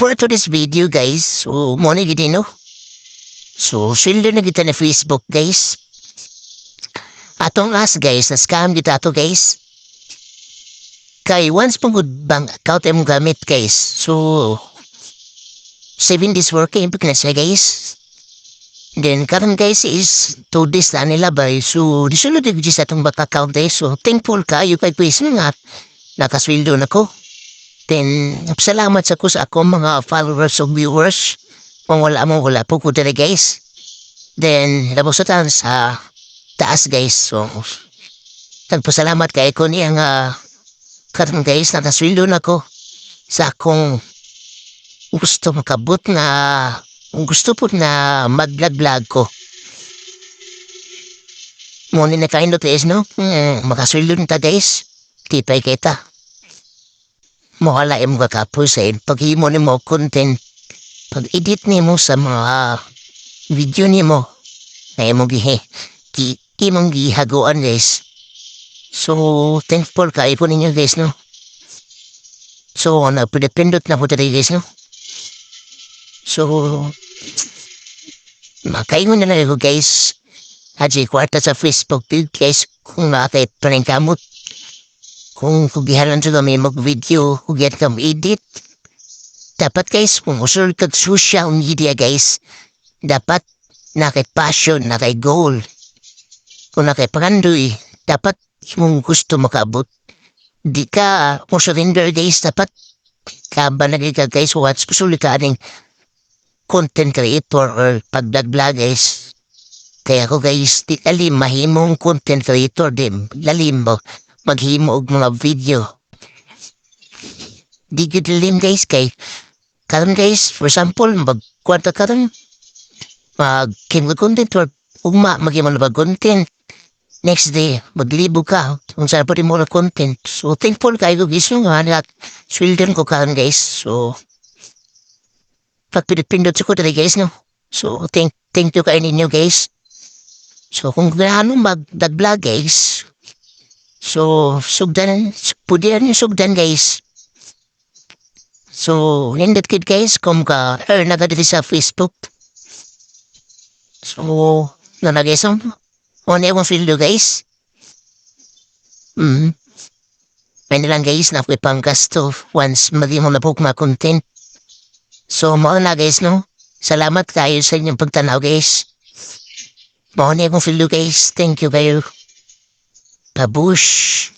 for today's video guys, so mo na no. So sildo na kita na Facebook guys. Atong last guys, na scam kita ato guys. Kay once pang good bang account mo gamit guys. So 7 days working pag na siya guys. Then karon guys is 2 days na nila ba. So disulod yung sa atong back account guys. So thankful kayo kay quiz nga nakasweldo na ko. Then, salamat sa ko sa akong mga followers o viewers. Kung wala mo, wala po ko dere guys. Then, labusutan sa taas guys. So, nagpasalamat kay ko niya nga karon guys, nakasweldo na ko sa akong gusto makabot na gusto po na mag-vlog ko. Muna na kain guys, no? Hmm, na ta guys. Tipay kita mawala yung mga kapos eh. Pag mo ni mo content, pag edit ni mo sa mga video ni mo, na mo gihe, ki, ki mong gihaguan guys. So, thankful kayo po ninyo guys, no? So, nagpindot na po tayo guys, no? So, makaingon na lang ako guys. Haji kwarta sa Facebook page guys kung nakakit pa rin kamot kung kugihalan sa kami mag-video, kugihan kami edit. Dapat guys, kung usul kag social media guys, dapat nakay passion, nakay goal. Kung nakay pangandoy, dapat mong gusto makabot. Di ka, kung surrender guys, dapat ka ba ka guys, what's gusto ka aning content creator or pag-vlog guys. Kaya ko guys, di alim, mahimong content creator din. Lalim mo maghimo og mga video. Di gud lim guys kay karon guys for example magkwarta karon mag kingo content or ugma maghimo na content. Next day maglibo ka kung saan pa mo na content. So thankful kayo guys nga na swelden ko karon guys. So pagpindot-pindot ko dali guys no? So thank thank you kayo ninyo guys. So kung gaano mag-vlog guys So, sugdan, pudian yung sugdan guys. So, nindot kid guys, kung ka, er, nagadili sa Facebook. So, nalagay sa, ano yung fildo guys. Hmm. May lang guys, na pang gasto once mali mo na po content. So, mo na guys, no? Salamat kayo sa inyong pagtanaw guys. Mo na yung fildo guys. Thank you kayo. A bush.